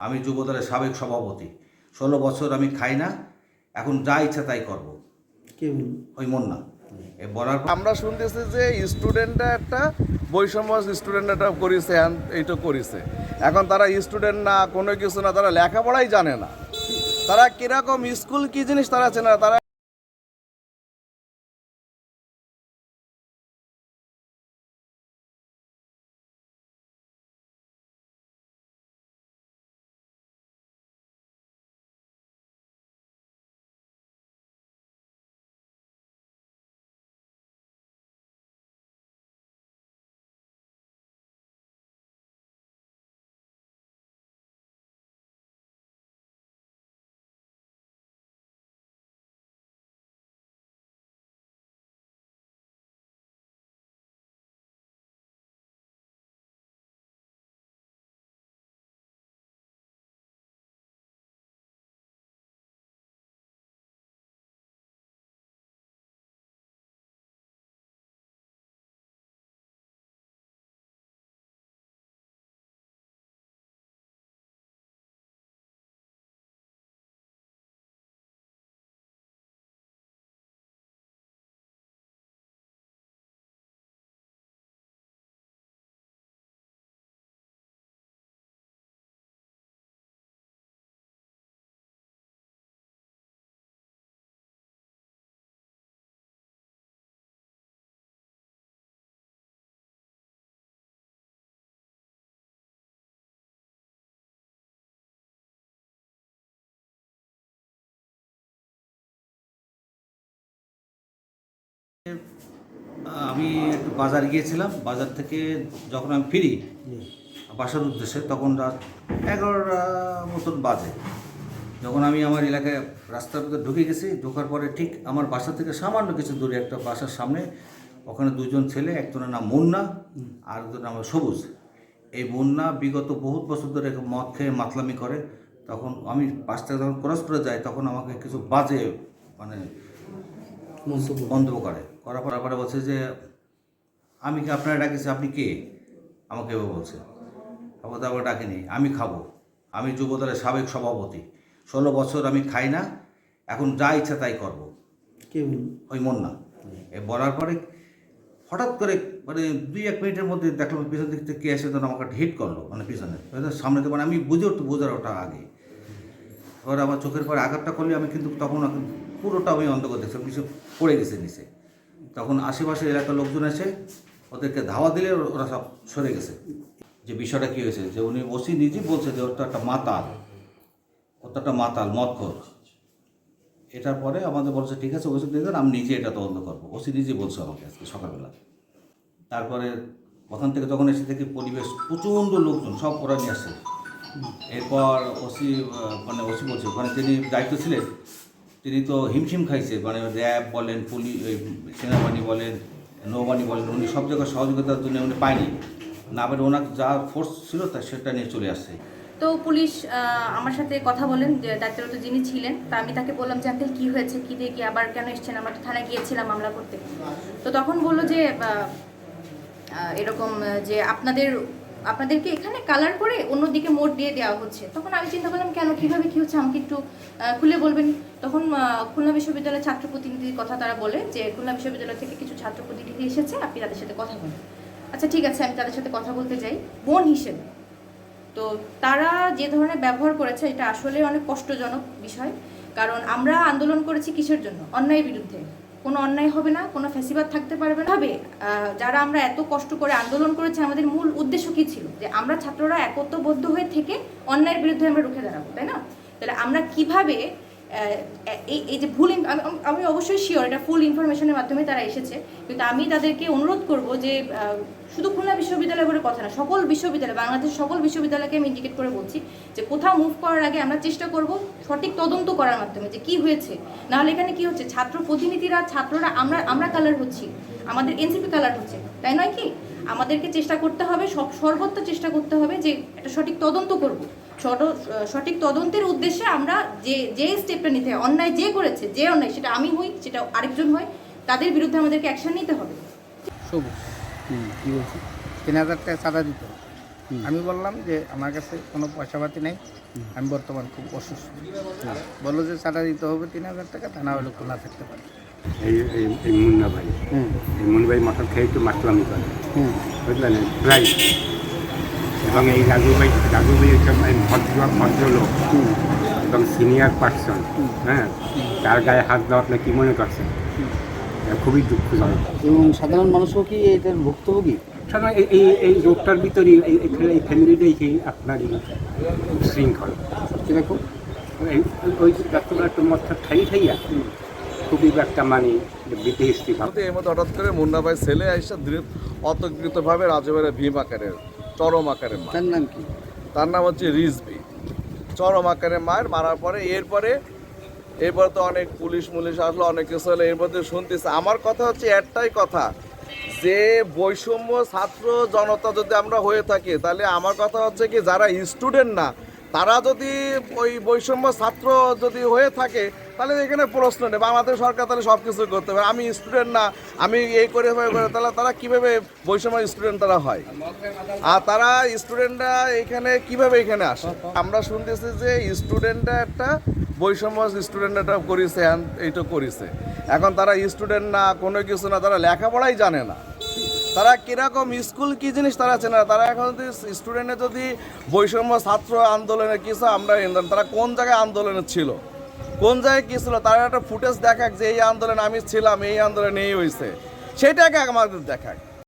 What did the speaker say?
আমি যুবদলের সাবেক সভাপতি। ষোলো বছর আমি খাই না এখন যা ইচ্ছা তাই করব। কে ওই মন্না। এ বলার আমরা শুনতেছি যে স্টুডেন্টরা একটা বৈষম্য স্টুডেন্ট একটা করেছে এইটা করেছে। এখন তারা স্টুডেন্ট না কোনো কিছু না তারা লেখাপড়াই জানে না। তারা কীরকম স্কুল কি জিনিস তারা চেনে না তারা আমি একটু বাজার গিয়েছিলাম। বাজার থেকে যখন আমি ফিরি বাসার উদ্দেশ্যে তখন রাত এগারোটা মতন বাজে। যখন আমি আমার এলাকায় রাস্তার ভিতরে ঢুকে গেছি ঢোকার পরে ঠিক আমার বাসা থেকে সামান্য কিছু দূরে একটা বাসার সামনে ওখানে দুজন ছেলে একজনের নাম মুন্না আর একজনের নাম সবুজ। এই মুন্না বিগত বহুত বছর ধরে মদ খেয়ে মাতলামি করে। তখন আমি পাঁচটা যখন ক্রস করে যাই তখন আমাকে কিছু বাজে মানে মন্তব্য করে। করার পর পরে বলছে যে আমি কি আপনারা ডাকেছি? আপনি কে? আমাকে এভাবে বলছে। তারপর তারপর ডাকিনি। আমি খাব। আমি যুবদলের সাবেক সভাপতি। ষোলো বছর আমি খাই না। এখন যা ইচ্ছা তাই করব। কে ওই মন না এ বলার পরে হঠাৎ করে মানে দুই এক মিনিটের মধ্যে দেখলাম পিছন দিক থেকে কে এসে তখন আমাকে হিট করল মানে পিছনে। হয়তো সামনে তো মানে আমি বুঝে উঠতে বোঝার ওটা আগে। এবার আমার চোখের পরে আঘাতটা করলে আমি কিন্তু তখন পুরোটা আমি অন্ধকার দেখছিলাম কিছু পড়ে গেছে নিচে। তখন আশেপাশের এলাকার লোকজন এসে ওদেরকে ধাওয়া দিলে ওরা সব সরে গেছে। যে বিষয়টা কী হয়েছে? যে উনি ওসি নিজেই বলছে যে তো একটা মাতাল। তো একটা মাতাল, মদখোর। এটার পরে আমাদের বলছে, ঠিক আছে ওষুধ দিয়ে দেন আমি নিজে এটা তদন্ত করব। ওসি নিজে বলছে আমাকে আজকে সকালবেলা। তারপরে ওখান থেকে যখন এসে থেকে পরিবেশ, প্রচণ্ড লোকজন, সব ওরা নিয়ে আসছে এরপর ওসি মানে ওসি বলছে ওখানে যিনি দায়িত্ব ছিলেন তিনি তো হিমশিম খাইছে মানে র্যাব বলেন, পুলিশ সেনাবাহিনী বলেন, নৌবাহিনী বলেন, উনি সব জায়গায় সহযোগিতার জন্য উনি পায়নি। না পেরে ওনার যা ফোর্স ছিল তা সেটা নিয়ে চলে আসছে। তো পুলিশ আমার সাথে কথা বলেন, যে দায়িত্বরত যিনি ছিলেন, তা আমি তাকে বললাম যে, আঙ্কেল, কী হয়েছে? কী দিয়ে কি আবার কেন এসছেন? আমরা তো থানায় গিয়েছিলাম মামলা করতে। তো তখন বলল যে এরকম, যে আপনাদের আপনাদেরকে এখানে কালার করে অন্যদিকে মোড় দিয়ে দেওয়া হচ্ছে। তখন আমি চিন্তা করলাম, কেন? কীভাবে কী হচ্ছে? আমাকে একটু খুলে বলবেন। তখন খুলনা বিশ্ববিদ্যালয়ের ছাত্র প্রতিনিধির কথা তারা বলে যে, খুলনা বিশ্ববিদ্যালয় থেকে কিছু ছাত্র প্রতিনিধি এসেছে, আপনি তাদের সাথে কথা বলেন। আচ্ছা ঠিক আছে, আমি তাদের সাথে কথা বলতে যাই। বোন হিসেবে। তো তারা যে ধরনের ব্যবহার করেছে, এটা আসলে অনেক কষ্টজনক বিষয়। কারণ আমরা আন্দোলন করেছি কিসের জন্য? অন্যায়ের বিরুদ্ধে। কোনো অন্যায় হবে না, কোনো ফ্যাসিবাদ থাকতে পারবে না। হবে যারা আমরা এত কষ্ট করে আন্দোলন করেছি, আমাদের মূল উদ্দেশ্য কী ছিল? যে আমরা ছাত্ররা একত্রবদ্ধ হয়ে থেকে অন্যায়ের বিরুদ্ধে আমরা রুখে দাঁড়াবো, তাই না? তাহলে আমরা কীভাবে এই যে ভুল আমি- অবশ্যই শিওর এটা ফুল ইনফরমেশনের মাধ্যমে তারা এসেছে। কিন্তু আমি তাদেরকে অনুরোধ করব যে শুধু খুলনা বিশ্ববিদ্যালয় বলে কথা না, সকল বিশ্ববিদ্যালয়, বাংলাদেশের সকল বিশ্ববিদ্যালয়কে আমি ইন্ডিকেট করে বলছি যে কোথাও মুভ করার আগে আমরা চেষ্টা করব সঠিক তদন্ত করার মাধ্যমে যে কি হয়েছে। নাহলে এখানে কি হচ্ছে, ছাত্র প্রতিনিধিরা, ছাত্ররা, আমরা আমরা কালার হচ্ছি, আমাদের এনসিপি কালার হচ্ছে, তাই নয় কি? আমাদেরকে চেষ্টা করতে হবে, সব সর্বত্র চেষ্টা করতে হবে যে একটা সঠিক তদন্ত করব। সঠিক তদন্তের উদ্দেশ্যে আমরা যে যে স্টেপটা নিতে হয় অন্যায় যে করেছে যে অন্যায় সেটা আমি হই সেটা আরেকজন হয় তাদের বিরুদ্ধে আমাদেরকে অ্যাকশন নিতে হবে। সবুজ কী বলছে? তিন হাজার টাকা চাঁদা দিত আমি বললাম যে আমার কাছে কোনো পয়সাপাতি নেই আমি বর্তমান খুব অসুস্থ। বলল যে চাঁদা দিতে হবে তিন হাজার টাকা তা না হলে খোলা থাকতে পারে। এই এই মুন্না ভাই। হুম। এই মুন্না ভাই মটর খেয়ে একটু মাতলামি করে। হুম। বুঝলেন? প্রায় এবং এই রাজু ভাই রাজু ভাই হচ্ছে ভদ্র ভদ্রলোক এবং সিনিয়র পার্সন হ্যাঁ? তার গায়ে হাত দেওয়া আপনি কী মনে করছেন? এটা খুবই দুঃখজনক। এবং সাধারণ মানুষও কি এটার ভুক্তভোগী? সাধারণ এই এই এই রোগটার ভিতরেই এই ফ্যামিলিটাই সেই আপনার শৃঙ্খল? কীরকম ওই ডাক্তার একটু মধ্যে ঠাই ঠাইয়া খুবই একটা মানে বিদেশি ভাব। এর মধ্যে হঠাৎ করে মুন্না ভাই ছেলে আইসা দৃঢ় অতকৃতভাবে রাজবাড়ির ভীম আকারের। চরম আকারের মার। তার নাম কি? তার নাম হচ্ছে রিজবি চরম আকারে মার মারার পরে এরপরে এরপরে তো অনেক পুলিশ মুলিশ আসলো অনেক কিছু হলো এর মধ্যে শুনতেছে। আমার কথা হচ্ছে একটাই কথা যে বৈষম্য ছাত্র জনতা যদি আমরা হয়ে থাকি তাহলে আমার কথা হচ্ছে কি যারা স্টুডেন্ট না তারা যদি ওই বৈষম্য ছাত্র যদি হয়ে থাকে তাহলে এখানে প্রশ্ন নেই। বাংলাদেশ সরকার তাহলে সব কিছু করতে পারে। আমি স্টুডেন্ট না, আমি এই করে করে, তাহলে তারা কীভাবে বৈষম্য স্টুডেন্ট তারা হয়? আর তারা স্টুডেন্টরা এখানে কীভাবে এখানে আসে? আমরা শুনতেছি যে স্টুডেন্টরা একটা বৈষম্য স্টুডেন্ট একটা করেছে এইটা করেছে। এখন তারা স্টুডেন্ট না, কোনো কিছু না, তারা লেখাপড়াই জানে না। তারা কীরকম স্কুল কি জিনিস তারা চেনে না। তারা এখন যদি স্টুডেন্টে যদি বৈষম্য ছাত্র আন্দোলনে কিছু আমরা তারা কোন জায়গায় আন্দোলনে ছিল? কোন জায়গায় কি ছিল, তারা একটা ফুটেজ দেখাক যে এই আন্দোলন আমি ছিলাম, এই আন্দোলনে এই হয়েছে সেটাকে আমাদের দেখাক।